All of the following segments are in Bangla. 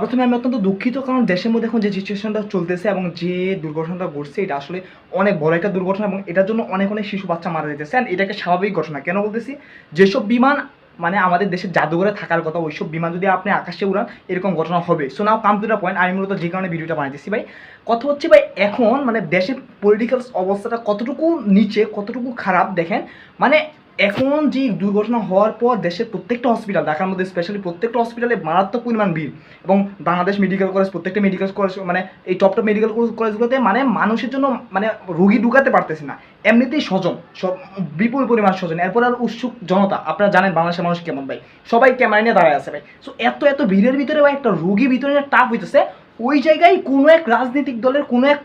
প্রথমে আমি অত্যন্ত দুঃখিত, কারণ দেশের মধ্যে এখন যে সিচুয়েশনটা চলতেছে এবং যে দুর্ঘটনাটা ঘটছে, এটা আসলে অনেক বড় একটা দুর্ঘটনা এবং এটার জন্য অনেক অনেক শিশু বাচ্চা মারা যেতেছে। অ্যান্ড এটা একটা স্বাভাবিক ঘটনা। কেন বলতেছি? যেসব বিমান মানে আমাদের দেশের জাদুঘরে থাকার কথা, ওইসব বিমান যদি আপনি আকাশে উড়ান, এরকম ঘটনা হবে। So now come to the point আমি মূলত যে কারণে ভিডিওটা বানাইতেছি ভাই। কথা হচ্ছে ভাই, এখন মানে দেশের পলিটিক্যাল অবস্থাটা কতটুকু নিচে, কতটুকু খারাপ, দেখেন মানে এখন যে দুর্ঘটনা হওয়ার পর দেশের প্রত্যেকটা হসপিটাল ঢাকার মধ্যে স্পেশালি প্রত্যেকটা হসপিটালে মারাত্মক পরিমাণ ভিড় এবং বাংলাদেশ মেডিকেল কলেজ প্রত্যেকটা মেডিকেল কলেজ মানে এই টপ টপ মেডিকেল কলেজগুলোতে মানে মানুষের জন্য মানে রুগী ঢুকাতে পারতেছে না। এমনিতেই স্বজন, সব বিপুল পরিমাণ স্বজন। এরপর আর উৎসুক জনতা, আপনারা জানেন বাংলাদেশের মানুষ কেমন ভাই? সবাই ক্যামেরা নিয়ে দাঁড়ায় আছে ভাই। সো এত এত ভিড়ের ভিতরে ভাই একটা রুগী ভিতরে টাফ হইতেছে। ওই জায়গায় কোনো এক রাজনৈতিক দলের কোনো এক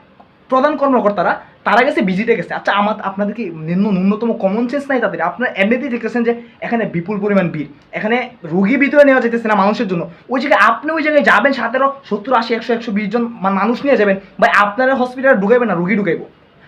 প্রধান কর্মকর্তারা তারা গেছে, বিজিতে গেছে। আচ্ছা আমার, আপনাদের কি নিম্ন, ন্যূনতম কমন সেন্স নাই তাদের? আপনারা এমনিতেই দেখতেছেন যে এখানে বিপুল পরিমাণ ভিড়। এখানে রুগী ভিতরে নেওয়া যেতেছে না মানুষের জন্য। ওই জায়গায় আপনি ওই জায়গায় যাবেন, সাতেরো, সত্তর, আশি, একশো একশো, বিশ জন মানুষ নিয়ে যাবেন, ভাই, আপনারা হসপিটালে ঢুকাইবেন না, রুগী ঢুকাইবো।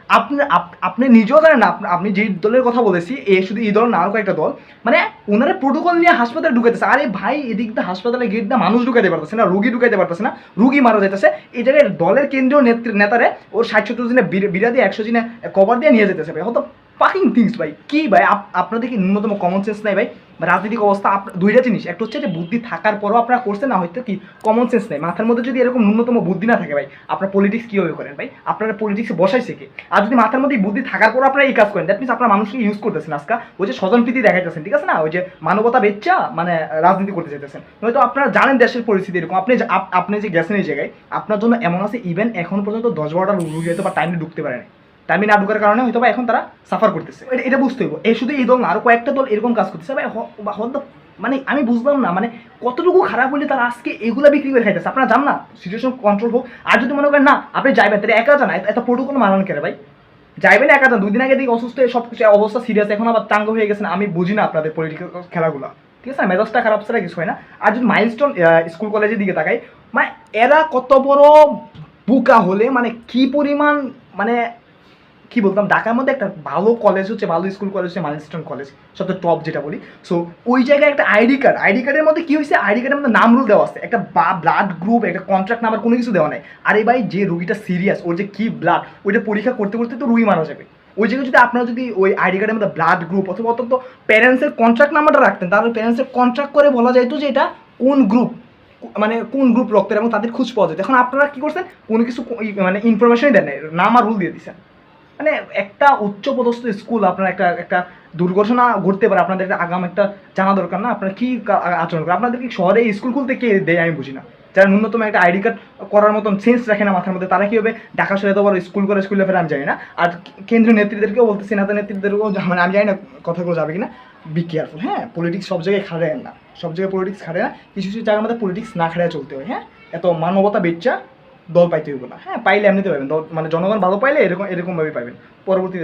আপনি আপনি নিজেও জানেন না, আপনি- যে দলের কথা বলেছি, এ শুধু এই দল না কয়েকটা দল মানে ওনারা প্রোটোকল নিয়ে হাসপাতালে ঢুকাইতেছে। আরে ভাই, এদিক দিয়ে হাসপাতালে গেট দিয়ে মানুষ ঢুকাইতে পারতেছে না, রুগী ঢুকাইতে পারতেছে না, রুগী মারা যাইতেছে। এই জায়গায় দলের কেন্দ্রীয় নেতৃ- নেতারে ওর ষাট সত্তর দিনে বিরা দিয়ে একশো দিনে কভার দিয়ে নিয়ে যেতেছে ভাই। হয়তো পাকিং থিংস ভাই। কি ভাই? আপনাদের কি ন্যূনতম কমন সেন্স নাই ভাই? রাজনৈতিক অবস্থা দুইটা জিনিস। একটা হচ্ছে যে বুদ্ধি থাকার পরও আপনারা করছেন, না হয়তো কি কমন সেন্স নেই। মাথার মধ্যে যদি এরকম ন্যূনতম বুদ্ধি না থাকে ভাই, আপনারা পলিটিক্স কীভাবে করেন ভাই? আপনারা পলিটিক্সে বসাইছে কি? আর যদি মাথার মধ্যে বুদ্ধি থাকার পর আপনারা এই কাজ করেন দ্যাট মিনস আপনারা মানুষকে ইউজ করতেছেন আজকে। ওই যে স্বজন প্রীতি দেখাইতেছেন, ঠিক আছে না? ওই যে মানবতা বেচ্চা মানে রাজনীতি করতে চাইতেছেন। হয়তো আপনারা জানেন দেশের পরিস্থিতি এরকম। আপনি আপনি যে গেছেন এই জায়গায়, আপনার জন্য এমন আছে ইভেন এখন পর্যন্ত দশ বারোটা রুগী হয়তো বা টাইমে ঢুকতে পারে না টাইমে না ঢুকার কারণে হয়তো বা এখন তারা সাফার করতেছে। এটা- বুঝতে হবে এই শুধু এই দল না, আরও কয়েকটা দল এরকম কাজ করতেছে। ভাই মানে আমি বুঝলাম না মানে কতটুকু খারাপ হলে তারা আজকে এগুলা বিক্রি করে খাইতেছে? আপনারা জান না সিচুয়েশন কন্ট্রোল হোক। আর যদি মনে করেন, না, আপনি যাইবেন, তাহলে একা জানা এত প্রোটোকল মানান কেন ভাই? যাইবেন একা যান দুই দিন আগে দিকে অসুস্থ সব কিছু অবস্থা সিরিয়াস এখন আবার চাঙ্গ হয়ে গেছেন। আমি বুঝি না আপনাদের পলিটিক্যাল খেলাগুলো। ঠিক আছে, মেজাজটা খারাপ ছাড়া কিছু হয় না। আর যদি মাইলস্টোন স্কুল কলেজের দিকে তাকাই মানে এরা কত বড় বুকা হলে মানে কি পরিমাণ মানে কি বলতাম ঢাকার মধ্যে একটা ভালো কলেজ হচ্ছে, ভালো স্কুল কলেজ হচ্ছে মাইলস্টোন কলেজ সবথেকে টপ যেটা বলি। সো ওই জায়গায় একটা আইডি কার্ড আইডি কার্ডের মধ্যে কি হয়েছে? আইডি কার্ডের মধ্যে নাম রুল দেওয়া আছে। একটা ব্লাড গ্রুপ একটা কন্ট্রাক্ট নাম্বার কোনো কিছু দেওয়া নাই। আরে ভাই, যে রুগীটা সিরিয়াস ওর যে কি ব্লাড ওইটা পরীক্ষা করতে করতে তো রুগী মারা যাবে। ওই জায়গায় যদি আপনারা যদি ওই আইডি কার্ডের মধ্যে ব্লাড গ্রুপ অথবা অন্তত প্যারেন্টসের কন্ট্রাক্ট নাম্বারটা রাখতেন, তাহলে প্যারেন্টসের কন্ট্রাক্ট করে বলা যাইতো যে এটা কোন গ্রুপ মানে কোন গ্রুপ রক্তের এবং তাদের খোঁজ পাওয়া যায় এখন আপনারা কি করছেন? কোনো কিছু মানে ইনফরমেশনই দেন নাই, নাম আর রুল দিয়ে দিচ্ছেন মানে একটা উচ্চপদস্থ স্কুল আপনার একটা একটা দুর্ঘটনা ঘটতে পারে, আপনাদের একটা আগাম একটা জানা দরকার না, আপনারা কি আচরণ করেন? আপনাদের কি শহরে স্কুল খুলতে কে দেয়? আমি বুঝি না। যারা ন্যূনতম একটা আইডি কার্ড করার মতন সেন্স রাখে না মাথার মধ্যে, তারা কীভাবে ঢাকা শহরে তো বড় স্কুল করে, স্কুলে ফেরে আমি জানি না। আর কেন্দ্রীয় নেতৃত্বদেরকেও বলতে নেতা নেতৃত্বদেরকেও মানে আমি জানি না কথাগুলো যাবে কিনা। বি কেয়ারফুল হ্যাঁ? পলিটিক্স সব জায়গায় খাড়ে না। সব জায়গায় পলিটিক্স খাড়ে না। কিছু কিছু জায়গার মধ্যে পলিটিক্স না খাড়ে চলতে হয় হ্যাঁ? এত মানবতা বেচ্চা দল পাইতে হইব না। হ্যাঁ পাইলে এমনিতে পাবেন দল মানে জনগণ ভালো পাইলে এরকম এরকমভাবে পাবেন পরবর্তীতে